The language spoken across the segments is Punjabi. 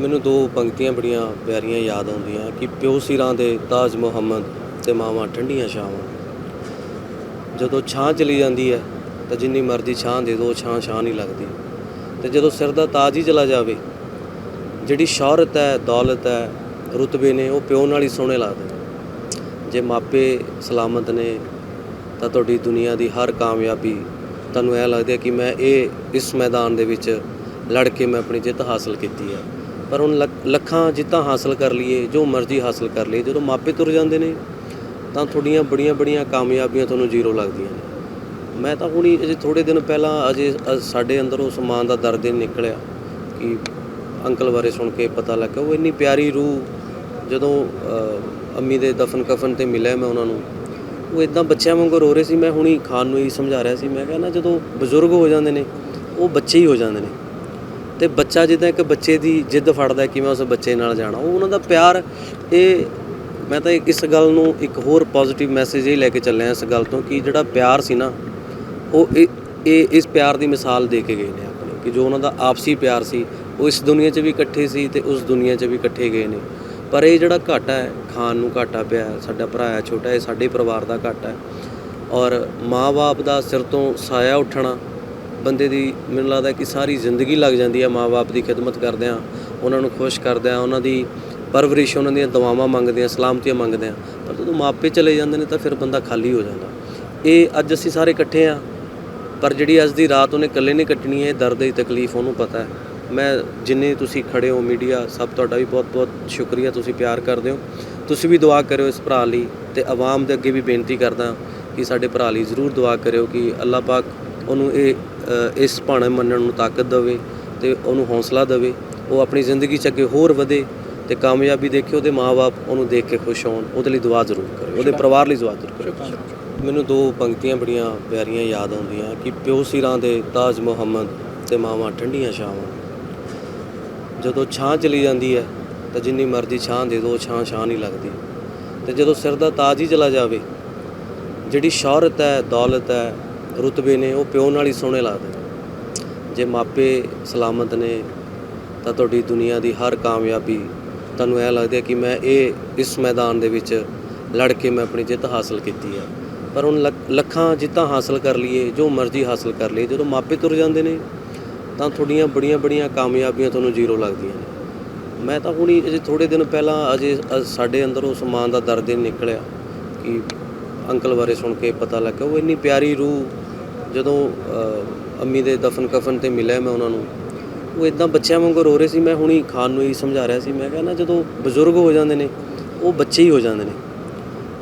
ਮੈਨੂੰ ਦੋ ਪੰਕਤੀਆਂ ਬੜੀਆਂ ਪਿਆਰੀਆਂ ਯਾਦ ਆਉਂਦੀਆਂ ਕਿ ਪਿਓ ਸਿਰਾਂ ਦੇ ਤਾਜ ਮੁਹੰਮਦ ਤੇ ਮਾਵਾਂ ਠੰਡੀਆਂ ਛਾਵਾਂ। ਜਦੋਂ ਛਾਂ ਚਲੀ ਜਾਂਦੀ ਹੈ, ਤਾਂ ਜਿੰਨੀ ਮਰਜ਼ੀ ਛਾਂ ਦੇ ਦਿਓ ਛਾਂ ਛਾਂ ਨਹੀਂ ਲੱਗਦੀ। ਤੇ ਜਦੋਂ ਸਿਰ ਦਾ ਤਾਜ ਹੀ ਚਲਾ ਜਾਵੇ, ਜਿਹੜੀ ਸ਼ੌਹਰਤ ਹੈ, ਦੌਲਤ ਹੈ, ਰੁਤਬੇ ਨੇ, ਉਹ ਪਿਓ ਨਾਲ ਹੀ ਸੋਹਣੇ ਲੱਗਦੇ ਜੇ ਮਾਪੇ ਸਲਾਮਤ ਨੇ, ਤਾਂ ਤੁਹਾਡੀ ਦੁਨੀਆ ਦੀ ਹਰ ਕਾਮਯਾਬੀ ਤੁਹਾਨੂੰ ਇਹ ਲੱਗਦਾ ਕਿ ਮੈਂ ਇਹ, ਇਸ ਮੈਦਾਨ ਦੇ ਵਿੱਚ ਲੜ ਕੇ ਮੈਂ ਆਪਣੀ ਜਿੱਤ ਹਾਸਲ ਕੀਤੀ ਹੈ। ਪਰ ਹੁਣ ਲੱਖ- ਲੱਖਾਂ ਜਿੱਤਾਂ ਹਾਸਲ ਕਰ ਲਈਏ ਜੋ ਮਰਜ਼ੀ ਹਾਸਲ ਕਰ ਲਈਏ ਜਦੋਂ ਮਾਪੇ ਤੁਰ ਜਾਂਦੇ ਨੇ ਤਾਂ ਤੁਹਾਡੀਆਂ ਬੜੀਆਂ ਬੜੀਆਂ ਕਾਮਯਾਬੀਆਂ ਤੁਹਾਨੂੰ ਜ਼ੀਰੋ ਲੱਗਦੀਆਂ ਨੇ। ਮੈਂ ਤਾਂ ਹੁਣੀ ਅਜੇ ਥੋੜੇ ਦਿਨ ਪਹਿਲਾਂ ਅਜੇ ਅ- ਸਾਡੇ ਅੰਦਰ ਉਸ ਮਾਂ ਦਾ ਦਰਦ ਹੀ ਨਿਕਲਿਆ ਕਿ ਅੰਕਲ ਬਾਰੇ ਸੁਣ ਕੇ ਪਤਾ ਲੱਗਾ ਉਹ ਇੰਨੀ ਪਿਆਰੀ ਰੂਹ ਜਦੋਂ ਅ, ਅੰਮੀ ਦੇ ਦਫਨ ਕਫਨ ਤੇ ਮਿਲਿਆ ਮੈਂ ਉਹਨਾਂ ਨੂੰ ਉਹ ਇਦਾਂ ਬੱਚਿਆਂ ਵਾਂਗੂ ਰੋ ਰਹੇ ਸੀ। ਮੈਂ ਹੁਣੀ ਖਾਨ ਨੂੰ ਹੀ ਸਮਝਾ ਰਿਹਾ ਸੀ। ਮੈਂ ਕਿਹਾ ਨਾ ਜਦੋਂ ਬਜ਼ੁਰਗ ਹੋ ਜਾਂਦੇ ਨੇ ਉਹ ਬੱਚੇ ਹੀ ਹੋ ਜਾਂਦੇ ਨੇ। ਤੇ ਬੱਚਾ ਜਿੱਦਾਂ ਇੱਕ ਬੱਚੇ ਦੀ ਜਿੱਦ ਫੜਦਾ ਹੈ ਕਿ ਮੈਂ ਉਸ ਬੱਚੇ ਨਾਲ ਜਾਣਾ, ਉਹ ਉਹਨਾਂ ਦਾ ਪਿਆਰ, ਇਹ ਮੈਂ ਤਾਂ ਇਸ ਗੱਲ ਨੂੰ ਇੱਕ ਹੋਰ ਪੋਜ਼ਿਟਿਵ ਮੈਸੇਜ ਇਹ ਲੈ ਕੇ ਚੱਲਿਆ ਇਸ ਗੱਲ ਤੋਂ ਕਿ ਜਿਹੜਾ ਪਿਆਰ ਸੀ ਨਾ, ਉਹ ਇਹ ਇਸ ਪਿਆਰ ਦੀ ਮਿਸਾਲ ਦੇ ਕੇ ਗਏ ਨੇ ਆਪਣੇ, ਕਿ ਜੋ ਉਹਨਾਂ ਦਾ ਆਪਸੀ ਪਿਆਰ ਸੀ, ਉਹ ਇਸ ਦੁਨੀਆ 'ਚ ਵੀ ਇਕੱਠੇ ਸੀ ਤੇ ਉਸ ਦੁਨੀਆ 'ਚ ਵੀ ਇਕੱਠੇ ਗਏ ਨੇ। ਪਰ ਇਹ ਜਿਹੜਾ ਘਾਟਾ ਹੈ ਖਾਨ ਨੂੰ ਘਾਟਾ ਪਿਆ ਸਾਡਾ ਭਰਾ ਹੈ, ਛੋਟਾ ਇਹ ਸਾਡੇ ਪਰਿਵਾਰ ਦਾ ਘਾਟਾ ਹੈ। ਔਰ ਮਾਂ-ਬਾਪ ਦਾ ਸਿਰ ਤੋਂ ਸਾਇਆ ਉੱਠਣਾ ਬੰਦੇ ਦੀ ਮੈਨੂੰ ਲੱਗਦਾ ਕਿ ਸਾਰੀ ਜ਼ਿੰਦਗੀ ਲੱਗ ਜਾਂਦੀ ਹੈ ਮਾਂ-ਬਾਪ ਦੀ ਖਿਦਮਤ ਕਰਦਿਆਂ ਉਹਨਾਂ ਨੂੰ ਖੁਸ਼ ਕਰਦਿਆਂ ਉਹਨਾਂ ਦੀ ਪਰਵਰਿਸ਼, ਉਹਨਾਂ ਦੀਆਂ ਦੁਆਵਾਂ ਮੰਗਦਿਆਂ ਸਲਾਮਤੀਆਂ ਮੰਗਦਿਆਂ ਪਰ ਜਦੋਂ ਮਾਪੇ ਚਲੇ ਜਾਂਦੇ ਨੇ ਤਾਂ ਫਿਰ ਬੰਦਾ ਖਾਲੀ ਹੋ ਜਾਂਦਾ। ਇਹ ਅੱਜ ਅਸੀਂ ਸਾਰੇ ਇਕੱਠੇ ਆ, ਪਰ ਜਿਹੜੀ ਅੱਜ ਦੀ ਰਾਤ ਉਹਨੇ ਇਕੱਲੇ ਨਹੀਂ ਕੱਟਣੀ ਹੈ ਦਰਦ ਦੀ ਤਕਲੀਫ ਉਹਨੂੰ ਪਤਾ ਹੈ। ਮੈਂ ਜਿੰਨੇ ਤੁਸੀਂ ਖੜੇ ਹੋ ਮੀਡੀਆ, ਸਭ ਤੁਹਾਡਾ ਵੀ ਬਹੁਤ-ਬਹੁਤ ਸ਼ੁਕਰੀਆ, ਤੁਸੀਂ ਪਿਆਰ ਕਰਦੇ ਹੋ। ਤੁਸੀਂ ਵੀ ਦੁਆ ਕਰਿਓ ਇਸ ਭਰਾ ਲਈ ਤੇ ਆਵਾਮ ਦੇ ਅੱਗੇ ਵੀ ਬੇਨਤੀ ਕਰਦਾ ਕਿ ਸਾਡੇ ਭਰਾ ਲਈ ਜ਼ਰੂਰ ਦੁਆ ਕਰਿਓ ਕਿ ਅੱਲਾਹ ਪਾਕ ਉਹਨੂੰ ਇਹ ਇਸ ਭਾਣੇ ਮੰਨਣ ਨੂੰ ਤਾਕਤ ਦੇਵੇ ਤੇ ਉਹਨੂੰ ਹੌਸਲਾ ਦੇਵੇ ਉਹ ਆਪਣੀ ਜ਼ਿੰਦਗੀ 'ਚ ਅੱਗੇ ਹੋਰ ਵਧੇ ਤੇ ਕਾਮਯਾਬੀ ਦੇਖੇ ਉਹਦੇ ਮਾਪੇ ਉਹਨੂੰ ਦੇਖ ਕੇ ਖੁਸ਼ ਹੋਣ ਉਹਦੇ ਲਈ ਦੁਆ ਜ਼ਰੂਰ ਕਰਿਓ ਉਹਦੇ ਪਰਿਵਾਰ ਲਈ ਦੁਆ ਜ਼ਰੂਰ ਕਰਿਓ ਮੈਨੂੰ ਦੋ ਪੰਕਤੀਆਂ ਬੜੀਆਂ ਪਿਆਰੀਆਂ ਯਾਦ ਆਉਂਦੀਆਂ ਕਿ ਪਿਓ ਸਿਰਾਂ ਦੇ ਤਾਜ ਮੁਹੰਮਦ ਤੇ ਮਾਵਾਂ ਠੰਡੀਆਂ ਛਾਵਾਂ। ਜਦੋਂ ਛਾਂ ਚਲੀ ਜਾਂਦੀ ਹੈ ਤਾਂ ਜਿੰਨੀ ਮਰਜ਼ੀ ਛਾਂ ਦੇ ਦਿਓ ਛਾਂ ਛਾਂ ਨਹੀਂ ਲੱਗਦੀ। ਤੇ ਜਦੋਂ ਸਿਰ ਦਾ ਤਾਜ ਹੀ ਚਲਾ ਜਾਵੇ ਜਿਹੜੀ ਸ਼ੌਹਰਤ ਹੈ ਦੌਲਤ ਹੈ ਰੁਤਬੇ ਨੇ ਉਹ ਪਿਓ ਨਾਲ ਹੀ ਸੋਹਣੇ ਲੱਗਦੇ ਨੇ। ਜੇ ਮਾਪੇ ਸਲਾਮਤ ਨੇ, ਤਾਂ ਤੁਹਾਡੀ ਦੁਨੀਆ ਦੀ ਹਰ ਕਾਮਯਾਬੀ ਤੁਹਾਨੂੰ ਇਹ ਲੱਗਦਾ ਕਿ ਮੈਂ ਇਹ, ਇਸ ਮੈਦਾਨ ਦੇ ਵਿੱਚ ਲੜ ਕੇ ਮੈਂ ਆਪਣੀ ਜਿੱਤ ਹਾਸਲ ਕੀਤੀ ਆ। ਪਰ ਹੁਣ ਲੱਖ- ਲੱਖਾਂ ਜਿੱਤਾਂ ਹਾਸਲ ਕਰ ਲਈਏ, ਜੋ ਮਰਜ਼ੀ ਹਾਸਲ ਕਰ ਲਈਏ, ਜਦੋਂ ਮਾਪੇ ਤੁਰ ਜਾਂਦੇ ਨੇ, ਤਾਂ ਤੁਹਾਡੀਆਂ ਬੜੀਆਂ ਬੜੀਆਂ ਕਾਮਯਾਬੀਆਂ ਤੁਹਾਨੂੰ ਜ਼ੀਰੋ ਲੱਗਦੀਆਂ ਨੇ। ਮੈਂ ਤਾਂ ਹੁਣੀ ਅਜੇ ਥੋੜੇ ਦਿਨ ਪਹਿਲਾਂ ਅਜੇ, ਅ- ਸਾਡੇ ਅੰਦਰ ਉਸ ਮਾਂ ਦਾ ਦਰਦ ਹੀ ਨਿਕਲਿਆ ਕਿ ਅੰਕਲ ਬਾਰੇ ਸੁਣ ਕੇ ਪਤਾ ਲੱਗਾ ਉਹ ਇੰਨੀ ਪਿਆਰੀ ਰੂਹ ਜਦੋਂ ਅ, ਅੰਮੀ ਦੇ ਦਫਨ ਕਫਨ ਤੇ ਮਿਲਿਆ ਮੈਂ ਉਹਨਾਂ ਨੂੰ ਉਹ ਇਦਾਂ ਬੱਚਿਆਂ ਵਾਂਗੂ ਰੋ ਰਹੇ ਸੀ ਮੈਂ ਹੁਣੀ ਖਾਨ ਨੂੰ ਹੀ ਸਮਝਾ ਰਿਹਾ ਸੀ ਮੈਂ ਕਿਹਾ ਨਾ ਜਦੋਂ ਬਜ਼ੁਰਗ ਹੋ ਜਾਂਦੇ ਨੇ ਉਹ ਬੱਚੇ ਹੀ ਹੋ ਜਾਂਦੇ ਨੇ।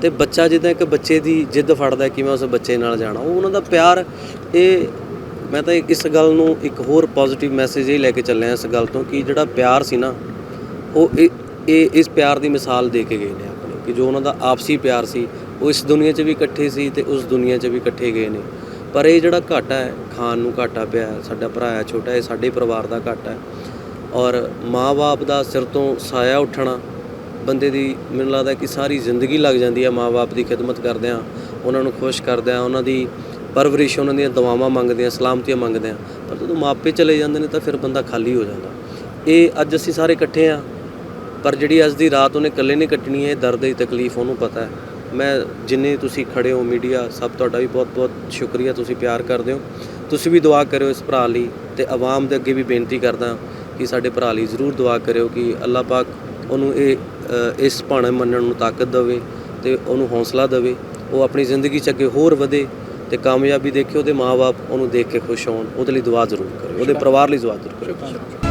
ਤੇ ਬੱਚਾ ਜਿੱਦਾਂ ਇੱਕ ਬੱਚੇ ਦੀ ਜਿੱਦ ਫੜਦਾ ਹੈ ਕਿ ਮੈਂ ਉਸ ਬੱਚੇ ਨਾਲ ਜਾਣਾ ਉਹ ਉਹਨਾਂ ਦਾ ਪਿਆਰ ਇਹ ਮੈਂ ਤਾਂ ਇਸ ਗੱਲ ਨੂੰ ਇੱਕ ਹੋਰ ਪੋਜ਼ਿਟਿਵ ਮੈਸੇਜ ਇਹ ਲੈ ਕੇ ਚੱਲਿਆ ਇਸ ਗੱਲ ਤੋਂ ਕਿ ਜਿਹੜਾ ਪਿਆਰ ਸੀ ਨਾ ਉਹ ਇਹ ਇਹ ਇਸ ਪਿਆਰ ਦੀ ਮਿਸਾਲ ਦੇ ਕੇ ਗਏ ਨੇ ਆਪਣੇ ਕਿ ਜੋ ਉਹਨਾਂ ਦਾ ਆਪਸੀ ਪਿਆਰ ਸੀ ਉਹ ਇਸ ਦੁਨੀਆ 'ਚ ਵੀ ਇਕੱਠੇ ਸੀ ਤੇ ਉਸ ਦੁਨੀਆ 'ਚ ਵੀ ਇਕੱਠੇ ਗਏ ਨੇ। ਪਰ ਇਹ ਜਿਹੜਾ ਘਾਟਾ ਹੈ, ਖਾਨ ਨੂੰ ਘਾਟਾ ਪਿਆ, ਸਾਡਾ ਭਰਾ ਹੈ ਛੋਟਾ, ਇਹ ਸਾਡੇ ਪਰਿਵਾਰ ਦਾ ਘਾਟਾ ਹੈ। ਔਰ ਮਾਂ-ਬਾਪ ਦਾ ਸਿਰ ਤੋਂ ਸਾਇਆ ਉੱਠਣਾ, ਬੰਦੇ ਦੀ ਮੈਨੂੰ ਲੱਗਦਾ ਕਿ ਸਾਰੀ ਜ਼ਿੰਦਗੀ ਲੱਗ ਜਾਂਦੀ ਹੈ ਮਾਂ-ਬਾਪ ਦੀ ਖਿਦਮਤ ਕਰਦਿਆਂ, ਉਹਨਾਂ ਨੂੰ ਖੁਸ਼ ਕਰਦਿਆਂ, ਉਹਨਾਂ ਦੀ ਪਰਵਰਿਸ਼, ਉਹਨਾਂ ਦੀਆਂ ਦੁਆਵਾਂ ਮੰਗਦਿਆਂ, ਸਲਾਮਤੀਆਂ ਮੰਗਦਿਆਂ। ਪਰ ਜਦੋਂ ਮਾਪੇ ਚਲੇ ਜਾਂਦੇ ਨੇ ਤਾਂ ਫਿਰ ਬੰਦਾ ਖਾਲੀ ਹੋ ਜਾਂਦਾ। ਇਹ ਅੱਜ ਅਸੀਂ ਸਾਰੇ ਇਕੱਠੇ ਆ ਪਰ ਜਿਹੜੀ ਅੱਜ ਦੀ ਰਾਤ ਉਹਨੇ ਇਕੱਲੇ ਨਹੀਂ ਕੱਟਣੀ ਹੈ, ਇਹ ਦਰਦ ਦੀ ਤਕਲੀਫ ਉਹਨੂੰ ਪਤਾ ਹੈ। ਮੈਂ ਜਿੰਨੇ ਤੁਸੀਂ ਖੜੇ ਹੋ ਮੀਡੀਆ ਸਭ ਤੁਹਾਡਾ ਵੀ ਬਹੁਤ-ਬਹੁਤ ਸ਼ੁਕਰੀਆ ਤੁਸੀਂ ਪਿਆਰ ਕਰਦੇ ਹੋ। ਤੁਸੀਂ ਵੀ ਦੁਆ ਕਰਿਓ ਇਸ ਭਰਾ ਲਈ ਤੇ ਆਵਾਮ ਦੇ ਅੱਗੇ ਵੀ ਬੇਨਤੀ ਕਰਦਾ ਕਿ ਸਾਡੇ ਭਰਾ ਲਈ ਜ਼ਰੂਰ ਦੁਆ ਕਰਿਓ ਕਿ ਅੱਲਾਹ ਪਾਕ ਉਹਨੂੰ ਇਹ ਇਸ ਭਾਣੇ ਮੰਨਣ ਨੂੰ ਤਾਕਤ ਦੇਵੇ ਤੇ ਉਹਨੂੰ ਹੌਸਲਾ ਦੇਵੇ। ਉਹ ਆਪਣੀ ਜ਼ਿੰਦਗੀ 'ਚ ਅੱਗੇ ਹੋਰ ਵਧੇ ਤੇ ਕਾਮਯਾਬੀ ਦੇਖੇ ਉਹਦੇ ਮਾਪੇ ਉਹਨੂੰ ਦੇਖ ਕੇ ਖੁਸ਼ ਹੋਣ। ਉਹਦੇ ਲਈ ਦੁਆ ਜ਼ਰੂਰ ਕਰਿਓ। ਉਹਦੇ ਪਰਿਵਾਰ ਲਈ ਦੁਆ ਜ਼ਰੂਰ ਕਰਿਓ।